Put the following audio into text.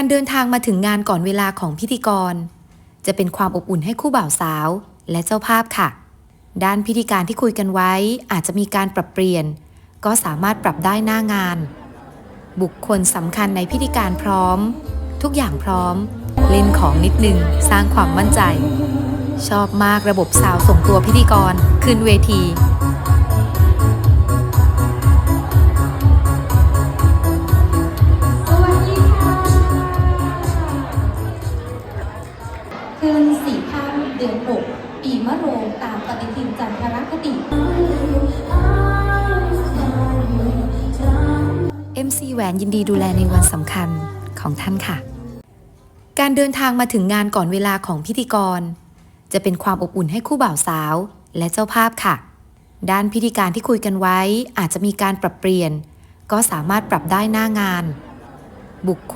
การเดินทางมาถึงงานก่อนเวลาของพิธีกร จะเป็นความอบอุ่นให้คู่บ่าวสาวและเจ้าภาพค่ะ ด้านพิธีการที่คุยกันไว้อาจจะมีการปรับเปลี่ยน ก็สามารถปรับได้หน้างาน บุคคลสำคัญในพิธีการพร้อม ทุกอย่างพร้อม เล่นของนิดนึง สร้างความมั่นใจ ชอบมากระบบซาวส่งตัวพิธีกร ขึ้นเวที คืนสี่ค่ำเดือนหกปีมะโรงตามปฏิทินจันทรคติ MC แหวนยินดีดูแลในวันสำคัญของท่านค่ะ การเดินทางมาถึงงานก่อนเวลาของพิธีกร จะเป็นความอบอุ่นให้คู่บ่าวสาวและเจ้าภาพค่ะ ด้านพิธีการที่คุยกันไว้อาจจะมีการปรับเปลี่ยน ก็สามารถปรับได้หน้างาน บุคคล